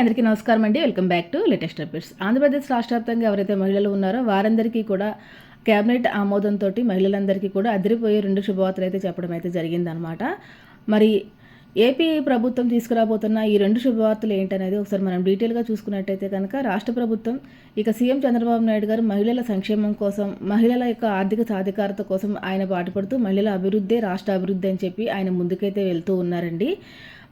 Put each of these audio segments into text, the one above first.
అందరికీ నమస్కారం అండి. Welcome back to latest updates. Andhra Pradesh రాష్ట్ర వ్యాప్తంగా ఎవరైతే మహిళలు ఉన్నారో వారందరికీ కూడా కేబినెట్ ఆమోదంతో మహిళలందరికీ కూడా అదిరిపోయే రెండు శుభవార్తలు అయితే చెప్పడం అయితే జరిగిందనమాట మరి ఏపీ ప్రభుత్వం తీసుకురాబోతున్న ఈ రెండు శుభవార్తలు ఏంటనేది ఒకసారి మనం డీటెయిల్గా చూసుకున్నట్టయితే కనుక రాష్ట్ర ప్రభుత్వం ఇక సీఎం చంద్రబాబు నాయుడు గారు మహిళల సంక్షేమం కోసం మహిళల యొక్క ఆర్థిక సాధికారత కోసం ఆయన పాటుపడుతూ మహిళల అభివృద్ధి రాష్ట్ర అభివృద్ధి అని చెప్పి ఆయన ముందుకైతే వెళ్తూ ఉన్నారండి.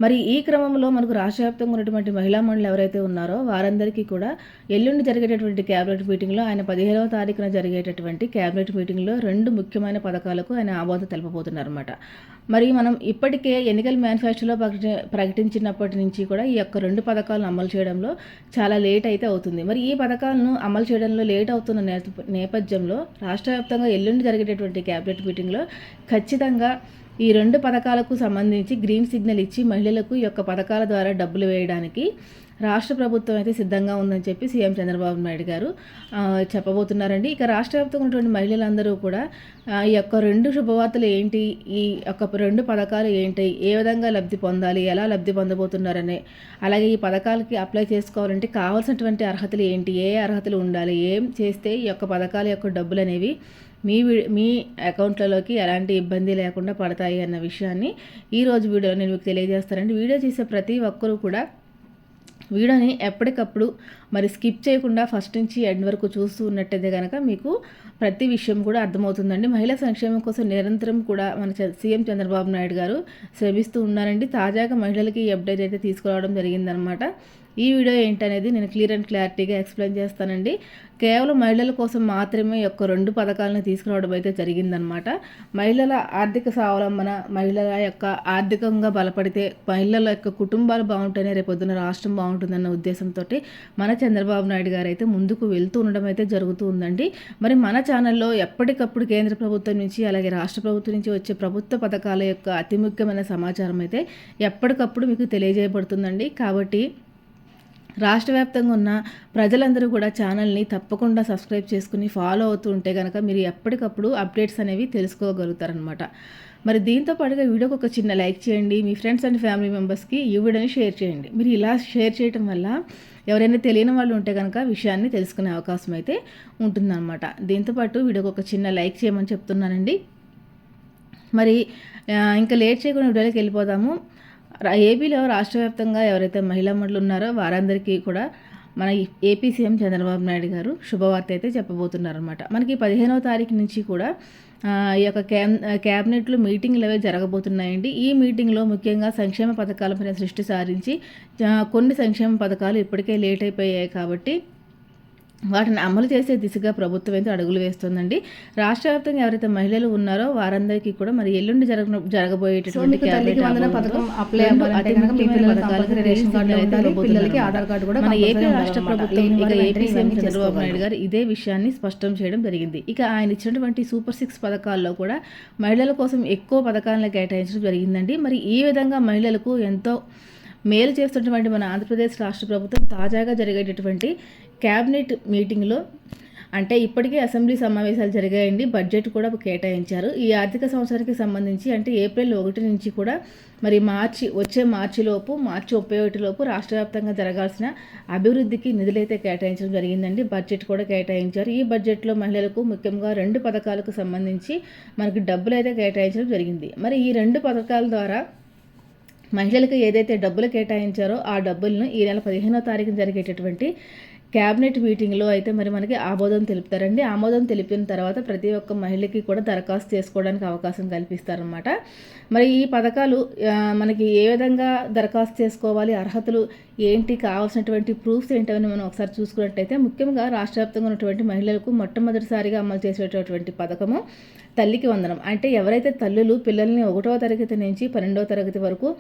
మరి ఈ క్రమంలో మనకు రాష్ట్రవ్యాప్తంగా ఉన్నటువంటి మహిళా మండలి ఎవరైతే ఉన్నారో వారందరికీ కూడా ఎల్లుండి జరిగేటటువంటి క్యాబినెట్ మీటింగ్లో ఆయన పదిహేనవ తారీఖున జరిగేటటువంటి క్యాబినెట్ మీటింగ్లో రెండు ముఖ్యమైన పథకాలకు ఆయన ఆమోదం తెలపబోతున్నారన్నమాట. మరి మనం ఇప్పటికే ఎన్నికల మేనిఫెస్టోలో ప్రకటించినప్పటి నుంచి కూడా ఈ యొక్క రెండు పథకాలను అమలు చేయడంలో చాలా లేట్ అయితే అవుతుంది. మరి ఈ పథకాలను అమలు చేయడంలో లేట్ అవుతున్న నేపథ్యంలో రాష్ట్ర వ్యాప్తంగా ఎల్లుండి జరిగేటటువంటి క్యాబినెట్ మీటింగ్లో ఖచ్చితంగా ఈ రెండు పథకాలకు సంబంధించి గ్రీన్ సిగ్నల్ ఇచ్చి మహిళలకు ఈ యొక్క పథకాల ద్వారా డబ్బులు వేయడానికి రాష్ట్ర ప్రభుత్వం అయితే సిద్ధంగా ఉందని చెప్పి సీఎం చంద్రబాబు నాయుడు గారు చెప్పబోతున్నారండి. ఇక రాష్ట్ర వ్యాప్తంగా ఉన్నటువంటి మహిళలందరూ కూడా ఈ యొక్క రెండు శుభవార్తలు ఏంటి ఈ యొక్క రెండు పథకాలు ఏంటి ఏ విధంగా లబ్ధి పొందాలి ఎలా లబ్ధి పొందబోతున్నారనే అలాగే ఈ పథకాలకి అప్లై చేసుకోవాలంటే కావాల్సినటువంటి అర్హతలు ఏంటి ఏ అర్హతలు ఉండాలి ఏం చేస్తే ఈ యొక్క పథకాల యొక్క డబ్బులు అనేవి మీ మీ అకౌంట్లలోకి ఎలాంటి ఇబ్బంది లేకుండా పడతాయి అన్న విషయాన్ని ఈరోజు వీడియో నేను మీకు తెలియజేస్తానండి. వీడియో చేసే ప్రతి ఒక్కరూ కూడా వీడియోని ఎప్పటికప్పుడు మరి స్కిప్ చేయకుండా ఫస్ట్ నుంచి ఎండ్ వరకు చూస్తూ ఉన్నట్టయితే కనుక మీకు ప్రతి విషయం కూడా అర్థమవుతుందండి. మహిళా సంక్షేమం కోసం నిరంతరం కూడా మన సీఎం చంద్రబాబు నాయుడు గారు శ్రమిస్తూ ఉన్నారండి. తాజాగా మహిళలకి ఈ అప్డేట్ అయితే తీసుకురావడం జరిగిందనమాట ఈ వీడియో ఏంటనేది నేను క్లియర్ అండ్ క్లారిటీగా ఎక్స్ప్లెయిన్ చేస్తానండి. కేవలం మహిళల కోసం మాత్రమే యొక్క రెండు పథకాలను తీసుకురావడం అయితే జరిగిందనమాట మహిళల ఆర్థిక స్వావలంబన మహిళల యొక్క ఆర్థికంగా బలపడితే మహిళల యొక్క కుటుంబాలు బాగుంటేనే రేపొద్దున రాష్ట్రం బాగుంటుందన్న ఉద్దేశంతో మన చంద్రబాబు నాయుడు గారు అయితే ముందుకు వెళ్తూ ఉండడం అయితే జరుగుతూ ఉందండి మరి మన ఛానల్లో ఎప్పటికప్పుడు కేంద్ర ప్రభుత్వం నుంచి అలాగే రాష్ట్ర ప్రభుత్వం నుంచి వచ్చే ప్రభుత్వ పథకాల యొక్క అతి ముఖ్యమైన సమాచారం అయితే ఎప్పటికప్పుడు మీకు తెలియజేయబడుతుందండి. కాబట్టి రాష్ట్ర వ్యాప్తంగా ఉన్న ప్రజలందరూ కూడా ఛానల్ని తప్పకుండా సబ్స్క్రైబ్ చేసుకుని ఫాలో అవుతూ ఉంటే కనుక మీరు ఎప్పటికప్పుడు అప్డేట్స్ అనేవి తెలుసుకోగలుగుతారనమాట మరి దీంతో పాటుగా వీడియోకి ఒక చిన్న లైక్ చేయండి. మీ ఫ్రెండ్స్ అండ్ ఫ్యామిలీ మెంబర్స్కి ఈ వీడియోని షేర్ చేయండి. మీరు ఇలా షేర్ చేయటం వల్ల ఎవరైనా తెలియని వాళ్ళు ఉంటే కనుక విషయాన్ని తెలుసుకునే అవకాశం అయితే ఉంటుందన్నమాట. దీంతోపాటు వీడియోకి ఒక చిన్న లైక్ చేయమని చెప్తున్నానండి. మరి ఇంకా లేట్ చేయకుండా వీడియోకి వెళ్ళిపోదాము. ఏపీలో రాష్ట్ర వ్యాప్తంగా ఎవరైతే మహిళా మండలు ఉన్నారో వారందరికీ కూడా మన ఏపీ సీఎం చంద్రబాబు నాయుడు గారు శుభవార్త అయితే చెప్పబోతున్నారనమాట మనకి పదిహేనవ తారీఖు నుంచి కూడా ఈ యొక్క క్యాబ్ క్యాబినెట్లు మీటింగ్లు అవి జరగబోతున్నాయండి. ఈ మీటింగ్లో ముఖ్యంగా సంక్షేమ పథకాలపై సృష్టి సారించి కొన్ని సంక్షేమ పథకాలు ఇప్పటికే లేట్ అయిపోయాయి కాబట్టి వాటిని అమలు చేసే దిశగా ప్రభుత్వం అయితే అడుగులు వేస్తుందండి. రాష్ట్ర వ్యాప్తంగా ఎవరైతే మహిళలు ఉన్నారో వారందరికీ కూడా మరి ఎల్లుండి జరగ జరగబోయేటటువంటి ఆధార్ కార్డు కూడా మన ఏపీ రాష్ట్ర ప్రభుత్వం ఇక ఏపీ సీఎం చంద్రబాబు నాయుడు గారు ఇదే విషయాన్ని స్పష్టం చేయడం జరిగింది. ఇక ఆయన ఇచ్చినటువంటి సూపర్ సిక్స్ పథకాల్లో కూడా మహిళల కోసం ఎక్కువ పథకాలను కేటాయించడం జరిగిందండి. మరి ఈ విధంగా మహిళలకు ఎంతో మేలు చేస్తున్నటువంటి మన ఆంధ్రప్రదేశ్ రాష్ట్ర ప్రభుత్వం తాజాగా జరిగేటటువంటి క్యాబినెట్ మీటింగ్లో అంటే ఇప్పటికే అసెంబ్లీ సమావేశాలు జరిగాయండి. బడ్జెట్ కూడా కేటాయించారు. ఈ ఆర్థిక సంవత్సరానికి సంబంధించి అంటే ఏప్రిల్ ఒకటి నుంచి కూడా మరి మార్చి వచ్చే మార్చిలోపు మార్చి ముప్పై ఒకటిలోపు రాష్ట్ర వ్యాప్తంగా జరగాల్సిన అభివృద్ధికి నిధులైతే కేటాయించడం జరిగిందండి. బడ్జెట్ కూడా కేటాయించారు. ఈ బడ్జెట్లో మహిళలకు ముఖ్యంగా రెండు పథకాలకు సంబంధించి మనకి డబ్బులు అయితే కేటాయించడం జరిగింది. మరి ఈ రెండు పథకాల ద్వారా మహిళలకు ఏదైతే డబ్బులు కేటాయించారో ఆ డబ్బులను ఈ నెల పదిహేనో తారీఖున జరిగేటటువంటి క్యాబినెట్ మీటింగ్లో అయితే మరి మనకి ఆమోదం తెలుపుతారండి. ఆమోదం తెలిపిన తర్వాత ప్రతి ఒక్క మహిళకి కూడా దరఖాస్తు చేసుకోవడానికి అవకాశం కల్పిస్తారనమాట మరి ఈ పథకాలు మనకి ఏ విధంగా దరఖాస్తు చేసుకోవాలి అర్హతలు ఏంటి కావాల్సినటువంటి ప్రూఫ్స్ ఏంటని మనం ఒకసారి చూసుకున్నట్టయితే ముఖ్యంగా రాష్ట్ర వ్యాప్తంగా ఉన్నటువంటి మహిళలకు మొట్టమొదటిసారిగా అమలు చేసేటటువంటి పథకము తల్లికి వందనం. అంటే ఎవరైతే తల్లులు పిల్లల్ని ఒకటవ తరగతి నుంచి పన్నెండవ తరగతి వరకు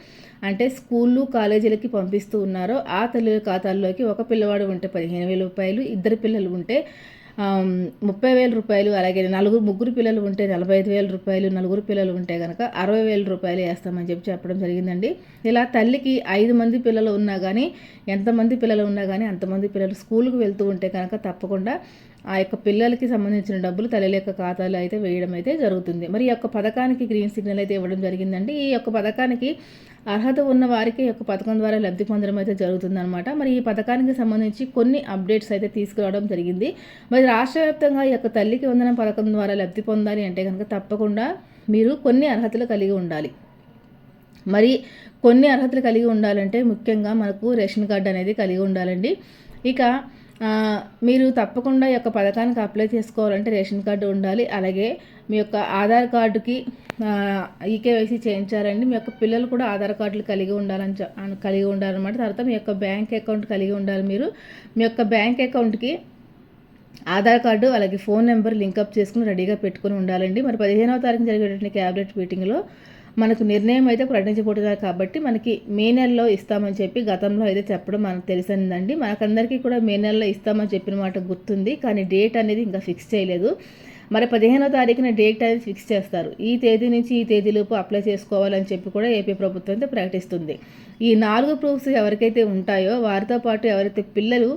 అంటే స్కూళ్ళు కాలేజీలకి పంపిస్తూ ఉన్నారో ఆ తల్లుల ఖాతాల్లోకి ఒక పిల్లవాడు ఉంటే పదిహేను వేల రూపాయలు ఇద్దరు పిల్లలు ఉంటే ముప్పై వేల రూపాయలు అలాగే నలుగురు ముగ్గురు పిల్లలు ఉంటే నలభై ఐదు వేల రూపాయలు నలుగురు పిల్లలు ఉంటే కనుక అరవై వేల రూపాయలు వేస్తామని చెప్పి చెప్పడం జరిగిందండి. ఇలా తల్లికి ఐదు మంది పిల్లలు ఉన్నా కానీ ఎంతమంది పిల్లలు ఉన్నా కానీ అంతమంది పిల్లలు స్కూల్కి వెళ్తూ ఉంటే కనుక తప్పకుండా ఆ యొక్క పిల్లలకి సంబంధించిన డబ్బులు తల్లి యొక్క ఖాతాలో అయితే వేయడం అయితే జరుగుతుంది. మరి ఈ యొక్క పథకానికి గ్రీన్ సిగ్నల్ అయితే ఇవ్వడం జరిగిందండి. ఈ యొక్క పథకానికి అర్హత ఉన్న వారికి ఈ యొక్క పథకం ద్వారా లబ్ధి పొందడం అయితే జరుగుతుందన్నమాట. మరి ఈ పథకానికి సంబంధించి కొన్ని అప్డేట్స్ అయితే తీసుకురావడం జరిగింది. మరి రాష్ట్ర వ్యాప్తంగా ఈ యొక్క తల్లికి వందనం పథకం ద్వారా లబ్ధి పొందాలి అంటే కనుక తప్పకుండా మీరు కొన్ని అర్హతలు కలిగి ఉండాలి. మరి కొన్ని అర్హతలు కలిగి ఉండాలంటే ముఖ్యంగా మనకు రేషన్ కార్డు అనేది కలిగి ఉండాలండి. ఇక మీరు తప్పకుండా ఈ యొక్క పథకానికి అప్లై చేసుకోవాలంటే రేషన్ కార్డు ఉండాలి. అలాగే మీ యొక్క ఆధార్ కార్డుకి ఈకేవైసీ చేయించారండి. మీ యొక్క పిల్లలు కూడా ఆధార్ కార్డులు కలిగి ఉండాలని కలిగి ఉండాలన్నమాట. తర్వాత మీ యొక్క బ్యాంక్ అకౌంట్ కలిగి ఉండాలి మీరు. మీ యొక్క బ్యాంక్ అకౌంట్కి ఆధార్ కార్డు అలాగే ఫోన్ నెంబర్ లింకప్ చేసుకుని రెడీగా పెట్టుకుని ఉండాలండి. మరి పదిహేనవ తారీఖు జరిగేటువంటి క్యాబినెట్ మీటింగ్లో మనకు నిర్ణయం అయితే ప్రకటించబోతున్నారు కాబట్టి మనకి మే నెలలో ఇస్తామని చెప్పి గతంలో అయితే చెప్పడం మనకు తెలిసిందండి. మనకందరికీ కూడా మే నెలలో ఇస్తామని చెప్పిన మాట గుర్తుంది. కానీ డేట్ అనేది ఇంకా ఫిక్స్ చేయలేదు. మరి పదిహేనో తారీఖున డేట్ అనేది ఫిక్స్ చేస్తారు. ఈ తేదీ నుంచి ఈ తేదీలోపు అప్లై చేసుకోవాలని చెప్పి కూడా ఏపీ ప్రభుత్వం అయితే ప్రకటిస్తుంది. ఈ నాలుగు ప్రూఫ్స్ ఎవరికైతే ఉంటాయో వారితో పాటు ఎవరైతే పిల్లలు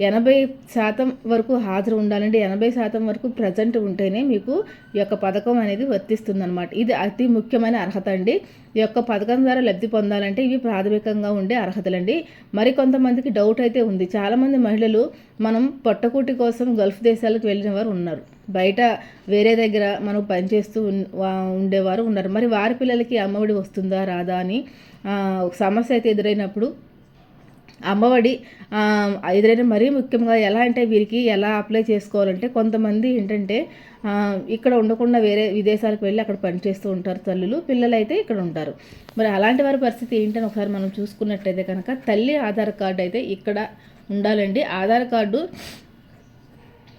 ఎనభై శాతం వరకు హాజరు ఉండాలంటే ఎనభై శాతం వరకు ప్రజెంట్ ఉంటేనే మీకు ఈ యొక్క పథకం అనేది వర్తిస్తుందన్నమాట. ఇది అతి ముఖ్యమైన అర్హత అండి. ఈ యొక్క పథకం ద్వారా లబ్ధి పొందాలంటే ఇవి ప్రాథమికంగా ఉండే అర్హతలండి. మరి కొంతమందికి డౌట్ అయితే ఉంది. చాలామంది మహిళలు మనం పొట్టకూటి కోసం గల్ఫ్ దేశాలకు వెళ్ళిన వారు ఉన్నారు. బయట వేరే దగ్గర మనం పనిచేస్తూ ఉండేవారు ఉన్నారు. మరి వారి పిల్లలకి అమ్మఒడి వస్తుందా రాదా అని సమస్య అయితే ఎదురైనప్పుడు అమ్మఒడి ఎదురైన మరీ ముఖ్యంగా ఎలా అంటే వీరికి ఎలా అప్లై చేసుకోవాలంటే కొంతమంది ఏంటంటే ఇక్కడ ఉండకుండా వేరే విదేశాలకు వెళ్ళి అక్కడ పనిచేస్తూ ఉంటారు తల్లులు పిల్లలు అయితే ఇక్కడ ఉంటారు. మరి అలాంటి వారి పరిస్థితి ఏంటని ఒకసారి మనం చూసుకున్నట్టయితే కనుక తల్లి ఆధార్ కార్డు అయితే ఇక్కడ ఉండాలండి. ఆధార్ కార్డు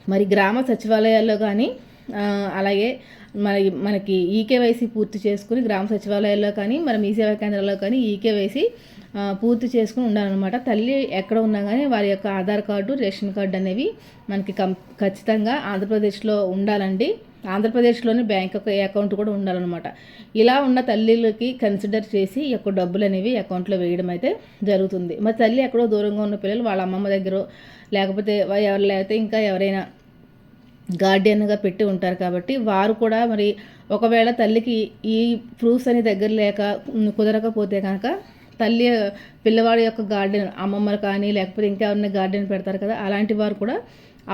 మరి గ్రామ సచివాలయాల్లో కానీ అలాగే మరి మనకి ఈకేవైసీ పూర్తి చేసుకుని గ్రామ సచివాలయాల్లో కానీ మరి మీ సేవా కేంద్రాల్లో కానీ ఈకేవైసీ పూర్తి చేసుకుని ఉండాలన్నమాట. తల్లి ఎక్కడ ఉన్నా కానీ వారి యొక్క ఆధార్ కార్డు రేషన్ కార్డు అనేవి మనకి కం ఖచ్చితంగా ఆంధ్రప్రదేశ్లో ఉండాలండి. ఆంధ్రప్రదేశ్లోని బ్యాంక్ అకౌంట్ కూడా ఉండాలన్నమాట. ఇలా ఉన్న తల్లిలకి కన్సిడర్ చేసి ఈ యొక్క డబ్బులు అనేవి అకౌంట్లో వేయడం అయితే జరుగుతుంది. మరి తల్లి ఎక్కడో దూరంగా ఉన్న పిల్లలు వాళ్ళ అమ్మమ్మ దగ్గర లేకపోతే ఎవరు లేకపోతే ఇంకా ఎవరైనా గార్డియన్గా పెట్టి ఉంటారు కాబట్టి వారు కూడా మరి ఒకవేళ తల్లికి ఈ ప్రూఫ్స్ అని దగ్గర లేక కుదరకపోతే కనుక తల్లి పిల్లవాడి యొక్క గార్డెన్ అమ్మమ్మలు కానీ లేకపోతే ఇంకా ఉన్న గార్డెన్ పెడతారు కదా అలాంటి వారు కూడా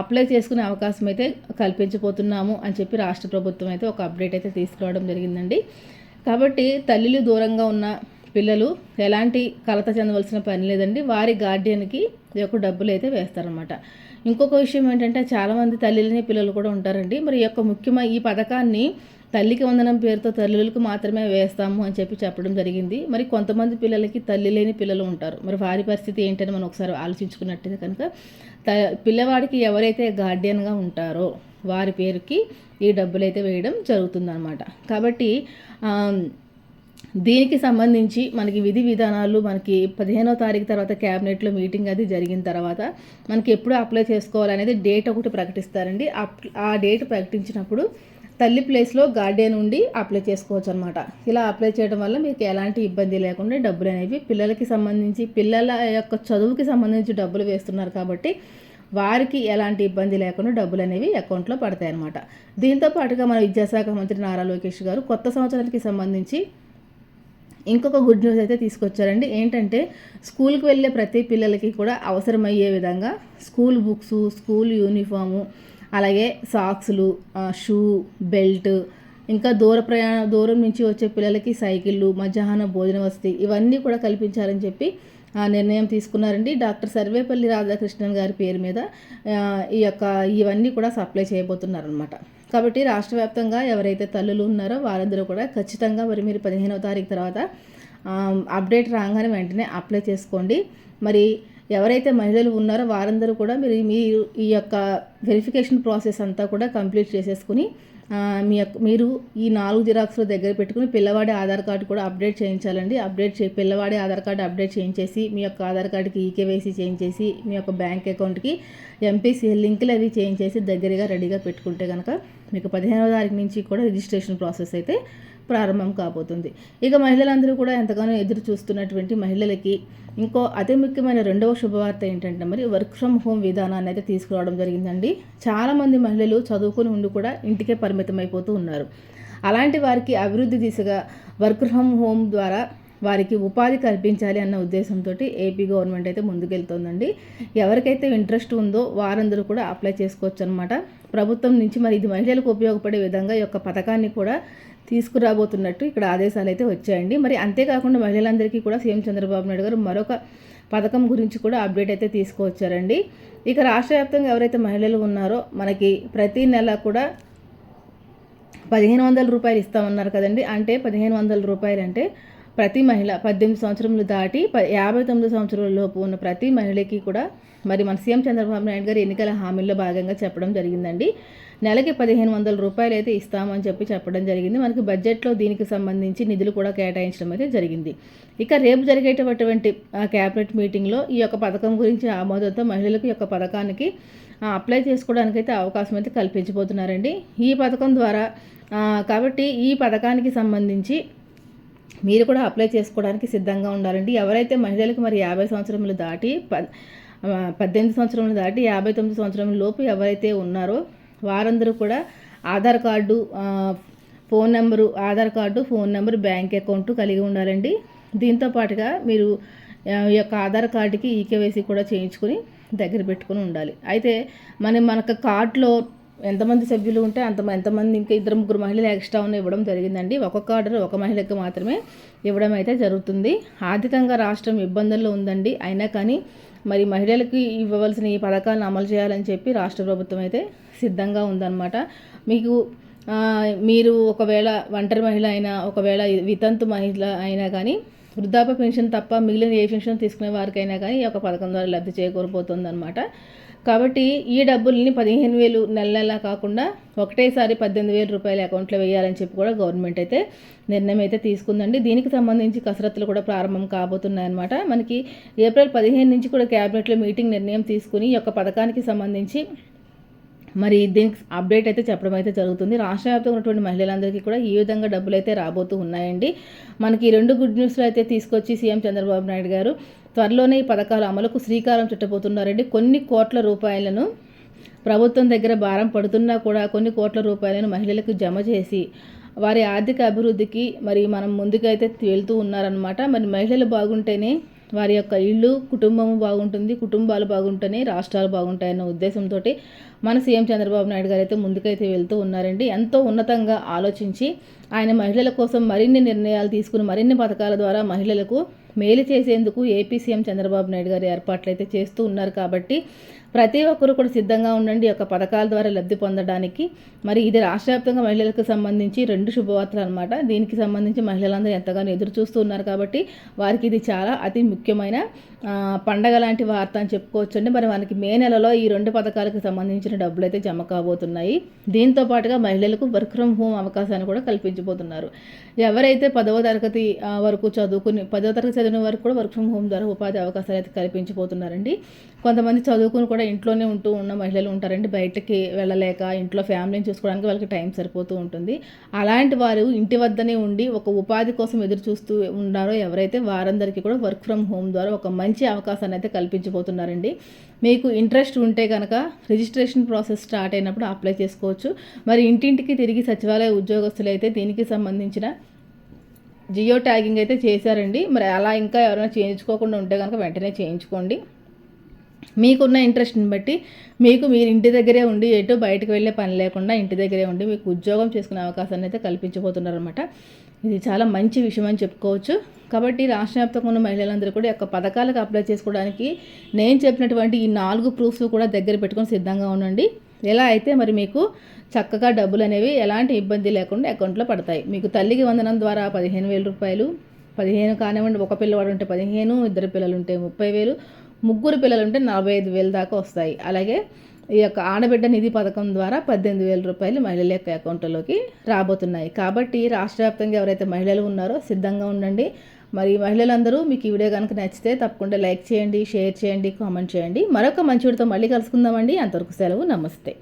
అప్లై చేసుకునే అవకాశం అయితే కల్పించబోతున్నాము అని చెప్పి రాష్ట్ర ప్రభుత్వం అయితే ఒక అప్డేట్ అయితే తీసుకురావడం జరిగిందండి. కాబట్టి తల్లిలు దూరంగా ఉన్న పిల్లలు ఎలాంటి కలత చెందవలసిన పని లేదండి. వారి గార్డియన్కి యొక్క డబ్బులు అయితే వేస్తారనమాట ఇంకొక విషయం ఏంటంటే చాలామంది తల్లిని పిల్లలు కూడా ఉంటారండి. మరి యొక్క ముఖ్యమైన ఈ పథకాన్ని తల్లికి వందనం పేరుతో తల్లులకు మాత్రమే వేస్తాము అని చెప్పి చెప్పడం జరిగింది. మరి కొంతమంది పిల్లలకి తల్లి లేని పిల్లలు ఉంటారు. మరి వారి పరిస్థితి ఏంటని మనం ఒకసారి ఆలోచించుకున్నట్టయితే కనుక త పిల్లవాడికి ఎవరైతే గార్డియన్గా ఉంటారో వారి పేరుకి ఈ డబ్బులు అయితే వేయడం జరుగుతుందన్నమాట. కాబట్టి దీనికి సంబంధించి మనకి విధి విధానాలు మనకి పదిహేనో తారీఖు తర్వాత క్యాబినెట్లో మీటింగ్ అది జరిగిన తర్వాత మనకి ఎప్పుడు అప్లై చేసుకోవాలనేది డేట్ ఒకటి ప్రకటిస్తారండి. ఆ డేట్ ప్రకటించినప్పుడు తల్లి ప్లేస్లో గార్డియన్ ఉండి అప్లై చేసుకోవచ్చు అనమాట ఇలా అప్లై చేయడం వల్ల మీకు ఎలాంటి ఇబ్బంది లేకుండా డబ్బులు అనేవి పిల్లలకి సంబంధించి పిల్లల యొక్క చదువుకి సంబంధించి డబ్బులు వేస్తున్నారు కాబట్టి వారికి ఎలాంటి ఇబ్బంది లేకుండా డబ్బులు అనేవి అకౌంట్లో పడతాయి అనమాట దీంతో పాటుగా మన విద్యాశాఖ మంత్రి నారా లోకేష్ గారు కొత్త సంవత్సరానికి సంబంధించి ఇంకొక గుడ్ న్యూస్ అయితే తీసుకొచ్చారండి. ఏంటంటే స్కూల్కి వెళ్ళే ప్రతి పిల్లలకి కూడా అవసరమయ్యే విధంగా స్కూల్ బుక్స్ స్కూల్ యూనిఫాము అలాగే సాక్స్లు షూ బెల్ట్ ఇంకా దూర ప్రయాణ దూరం నుంచి వచ్చే పిల్లలకి సైకిళ్ళు మధ్యాహ్నం భోజన వసతి ఇవన్నీ కూడా కల్పించాలని చెప్పి నిర్ణయం తీసుకున్నారండి. డాక్టర్ సర్వేపల్లి రాధాకృష్ణన్ గారి పేరు మీద ఈ యొక్క ఇవన్నీ కూడా సప్లై చేయబోతున్నారనమాట కాబట్టి రాష్ట్ర వ్యాప్తంగా ఎవరైతే తల్లులు ఉన్నారో వారందరూ కూడా ఖచ్చితంగా మరి మీరు పదిహేనవ తారీఖు తర్వాత అప్డేట్ రాగానే వెంటనే అప్లై చేసుకోండి. మరి ఎవరైతే మహిళలు ఉన్నారో వారందరూ కూడా మీరు మీరు ఈ యొక్క వెరిఫికేషన్ ప్రాసెస్ అంతా కూడా కంప్లీట్ చేసేసుకుని మీ యొక్క మీరు ఈ నాలుగు జిరాక్స్లు దగ్గర పెట్టుకుని పిల్లవాడి ఆధార్ కార్డు కూడా అప్డేట్ చేయించాలండి. అప్డేట్ చే పిల్లవాడి ఆధార్ కార్డు అప్డేట్ చేయించేసి మీ యొక్క ఆధార్ కార్డుకి ఈకేవైసీ చేయించేసి మీ యొక్క బ్యాంక్ అకౌంట్కి ఎంపీసీ లింకులు అవి చేయించేసి దగ్గరగా రెడీగా పెట్టుకుంటే కనుక మీకు పదిహేనవ తారీఖు నుంచి కూడా రిజిస్ట్రేషన్ ప్రాసెస్ అయితే ప్రారంభం కాబోతుంది. ఇక మహిళలందరూ కూడా ఎంతగానో ఎదురు చూస్తున్నటువంటి మహిళలకి ఇంకో అతి ముఖ్యమైన రెండవ శుభవార్త ఏంటంటే మరి వర్క్ ఫ్రమ్ హోమ్ విధానాన్ని అయితే తీసుకురావడం జరిగిందండి. చాలామంది మహిళలు చదువుకుని ఉండి కూడా ఇంటికే పరిమితం అయిపోతూ ఉన్నారు. అలాంటి వారికి అభివృద్ధి దిశగా వర్క్ ఫ్రమ్ హోమ్ ద్వారా వారికి ఉపాధి కల్పించాలి అన్న ఉద్దేశంతో ఏపీ గవర్నమెంట్ అయితే ముందుకెళ్తోందండి. ఎవరికైతే ఇంట్రెస్ట్ ఉందో వారందరూ కూడా అప్లై చేసుకోవచ్చు అనమాట ప్రభుత్వం నుంచి మరి ఇది మహిళలకు ఉపయోగపడే విధంగా ఈ యొక్క పథకాన్ని కూడా తీసుకురాబోతున్నట్టు ఇక్కడ ఆదేశాలు అయితే వచ్చాయండి. మరి అంతేకాకుండా మహిళలందరికీ కూడా సీఎం చంద్రబాబు నాయుడు గారు మరొక పథకం గురించి కూడా అప్డేట్ అయితే తీసుకువచ్చారండి. ఇక రాష్ట్ర వ్యాప్తంగా ఎవరైతే మహిళలు ఉన్నారో మనకి ప్రతి నెల కూడా పదిహేను వందల రూపాయలు ఇస్తామన్నారు కదండి. అంటే పదిహేను వందల రూపాయలు అంటే ప్రతి మహిళ పద్దెనిమిది సంవత్సరములు దాటి ప యాభై తొమ్మిది సంవత్సరాల లోపు ఉన్న ప్రతి మహిళకి కూడా మరి మన సీఎం చంద్రబాబు నాయుడు గారు ఎన్నికల హామీల్లో భాగంగా చెప్పడం జరిగిందండి. నెలకి పదిహేను వందల రూపాయలు అయితే ఇస్తామని చెప్పి చెప్పడం జరిగింది. మనకి బడ్జెట్లో దీనికి సంబంధించి నిధులు కూడా కేటాయించడం అయితే జరిగింది. ఇక రేపు జరిగేటటువంటి క్యాబినెట్ మీటింగ్లో ఈ యొక్క పథకం గురించి ఆమోదంతో మహిళలకు యొక్క పథకానికి అప్లై చేసుకోవడానికి అయితే అవకాశం అయితే కల్పించబోతున్నారండి. ఈ పథకం ద్వారా కాబట్టి ఈ పథకానికి సంబంధించి మీరు కూడా అప్లై చేసుకోవడానికి సిద్ధంగా ఉండాలండి. ఎవరైతే మహిళలకు మరి యాభై సంవత్సరములు దాటి పద్దెనిమిది సంవత్సరములు దాటి యాభై తొమ్మిది సంవత్సరముల లోపు ఎవరైతే ఉన్నారో వారందరూ కూడా Aadhaar card phone number Aadhaar card phone number bank account కలిగి ఉండాలండి. దీంతో పాటుగా మీరు ఈ యొక్క ఆధార్ కార్డుకి ఈకేవైసీ కూడా చేయించుకుని దగ్గర పెట్టుకుని ఉండాలి. అయితే మన మనకు కార్డులో ఎంతమంది సభ్యులు ఉంటే అంత ఎంతమంది ఇంకా ఇద్దరు ముగ్గురు మహిళలు ఎక్స్ట్రా ఉన్న ఇవ్వడం జరిగిందండి. ఒక్కొక్క ఆర్డర్ ఒక మహిళకి మాత్రమే ఇవ్వడం అయితే జరుగుతుంది. ఆర్థికంగా రాష్ట్రం ఇబ్బందుల్లో ఉందండి. అయినా కానీ మరి మహిళలకు ఇవ్వవలసిన ఈ పథకాలను అమలు చేయాలని చెప్పి రాష్ట్ర ప్రభుత్వం అయితే సిద్ధంగా ఉందన్నమాట. మీకు మీరు ఒకవేళ ఒంటరి మహిళ అయినా ఒకవేళ వితంతు మహిళ అయినా కానీ వృద్ధాప్య పెన్షన్ తప్ప మిగిలిన ఏ పెన్షన్ తీసుకునే వారికైనా కానీ ఈ యొక్క పథకం ద్వారా లబ్ధి చేకూరిపోతుంది అనమాట కాబట్టి ఈ డబ్బుల్ని పదిహేను వేలు నెల నెల కాకుండా ఒకటేసారి పద్దెనిమిది వేల రూపాయల అకౌంట్లో వేయాలని చెప్పి కూడా గవర్నమెంట్ అయితే నిర్ణయం అయితే తీసుకుందండి. దీనికి సంబంధించి కసరత్తులు కూడా ప్రారంభం కాబోతున్నాయన్నమాట. మనకి ఏప్రిల్ పదిహేను నుంచి కూడా క్యాబినెట్లో మీటింగ్ నిర్ణయం తీసుకుని ఈ యొక్క పథకానికి సంబంధించి మరి దీనికి అప్డేట్ అయితే చెప్పడం అయితే జరుగుతుంది. రాష్ట్ర వ్యాప్తంగా ఉన్నటువంటి మహిళలందరికీ కూడా ఈ విధంగా డబ్బులు అయితే రాబోతూ ఉన్నాయండి. మనకి రెండు గుడ్ న్యూస్లు అయితే తీసుకొచ్చి సీఎం చంద్రబాబు నాయుడు గారు త్వరలోనే ఈ పథకాల అమలుకు శ్రీకారం చుట్టబోతున్నారండి. కొన్ని కోట్ల రూపాయలను ప్రభుత్వం దగ్గర భారం పడుతున్నా కూడా కొన్ని కోట్ల రూపాయలను మహిళలకు జమ చేసి వారి ఆర్థిక అభివృద్ధికి మరి మనం ముందుకైతే వెళ్తూ ఉన్నారనమాట మరి మహిళలు బాగుంటేనే వారి యొక్క ఇల్లు కుటుంబం బాగుంటుంది కుటుంబాలు బాగుంటేనే రాష్ట్రాలు బాగుంటాయన్న ఉద్దేశంతో మన సీఎం చంద్రబాబు నాయుడు గారు అయితే ముందుకైతే వెళ్తూ ఉన్నారండి. ఎంతో ఉన్నతంగా ఆలోచించి ఆయన మహిళల కోసం మరిన్ని నిర్ణయాలు తీసుకుని మరిన్ని పథకాల ద్వారా మహిళలకు మేలు చేసేందుకు ఏపీ సీఎం చంద్రబాబు నాయుడు గారు ఏర్పాట్లు అయితే చేస్తూ ఉన్నారు కాబట్టి ప్రతి ఒక్కరు కూడా సిద్ధంగా ఉండండి. యొక్క పథకాల ద్వారా లబ్ధి పొందడానికి. మరి ఇది రాష్ట్ర వ్యాప్తంగా మహిళలకు సంబంధించి రెండు శుభవార్తలు అనమాట దీనికి సంబంధించి మహిళలందరూ ఎంతగానో ఎదురు చూస్తూ ఉన్నారు కాబట్టి వారికి ఇది చాలా అతి ముఖ్యమైన పండగ లాంటి వార్త అని చెప్పుకోవచ్చు అండి మరి మనకి మే నెలలో ఈ రెండు పథకాలకు సంబంధించిన డబ్బులు అయితే జమ కాబోతున్నాయి. దీంతో పాటుగా మహిళలకు వర్క్ ఫ్రమ్ హోమ్ అవకాశాన్ని కూడా కల్పించబోతున్నారు. ఎవరైతే పదవ తరగతి వరకు చదువుకుని పదవ తరగతి చదివిన వరకు కూడా వర్క్ ఫ్రమ్ హోమ్ ద్వారా ఉపాధి అవకాశాలు అయితే కల్పించబోతున్నారండి. కొంతమంది చదువుకుని కూడా ఇంట్లోనే ఉంటూ ఉన్న మహిళలు ఉంటారండి. బయటకి వెళ్ళలేక ఇంట్లో ఫ్యామిలీని చూసుకోవడానికి వాళ్ళకి టైం సరిపోతూ ఉంటుంది. అలాంటి వారు ఇంటి వద్దనే ఉండి ఒక ఉపాధి కోసం ఎదురు చూస్తూ ఉన్నారో ఎవరైతే వారందరికీ కూడా వర్క్ ఫ్రమ్ హోమ్ ద్వారా ఒక మంచి అవకాశాన్ని అయితే కల్పించబోతున్నారండి. మీకు ఇంట్రెస్ట్ ఉంటే కనుక రిజిస్ట్రేషన్ ప్రాసెస్ స్టార్ట్ అయినప్పుడు అప్లై చేసుకోవచ్చు. మరి ఇంటింటికి తిరిగి సచివాలయ ఉద్యోగస్తులు అయితే దీనికి సంబంధించిన జియో ట్యాగింగ్ అయితే చేశారండి. మరి అలా ఇంకా ఎవరైనా చేయించుకోకుండా ఉంటే కనుక వెంటనే చేయించుకోండి. మీకున్న ఇంట్రెస్ట్ని బట్టి మీకు మీరు ఇంటి దగ్గరే ఉండి ఎటు బయటకు వెళ్ళే పని లేకుండా ఇంటి దగ్గరే ఉండి మీకు ఉద్యోగం చేసుకునే అవకాశాన్ని అయితే కల్పించబోతున్నారనమాట ఇది చాలా మంచి విషయం అని చెప్పుకోవచ్చు. కాబట్టి రాష్ట్ర వ్యాప్తంగా ఉన్న మహిళలందరూ కూడా యొక్క పథకాలకు అప్లై చేసుకోవడానికి నేను చెప్పినటువంటి ఈ నాలుగు ప్రూఫ్స్ కూడా దగ్గర పెట్టుకొని సిద్ధంగా ఉండండి. ఎలా అయితే మరి మీకు చక్కగా డబ్బులు అనేవి ఎలాంటి ఇబ్బంది లేకుండా అకౌంట్లో పడతాయి. మీకు తల్లికి వందనం ద్వారా పదిహేను వేల రూపాయలు పదిహేను కానివ్వండి ఒక పిల్లవాడు ఉంటే పదిహేను ఇద్దరు పిల్లలు ఉంటే ముప్పై వేలు ముగ్గురు పిల్లలు ఉంటే నలభై ఐదు వేలు దాకా వస్తాయి. అలాగే ఈ యొక్క ఆడబిడ్డ నిధి పథకం ద్వారా పద్దెనిమిది వేల రూపాయలు మహిళల యొక్క అకౌంట్లోకి రాబోతున్నాయి. కాబట్టి రాష్ట్ర వ్యాప్తంగా ఎవరైతే మహిళలు ఉన్నారో సిద్ధంగా ఉండండి. మరి మహిళలందరూ మీకు ఈ వీడియో కనుక నచ్చితే తప్పకుండా లైక్ చేయండి షేర్ చేయండి కామెంట్ చేయండి. మరొక మంచి వీడితో మళ్ళీ కలుసుకుందామండి. అంతవరకు సెలవు నమస్తే.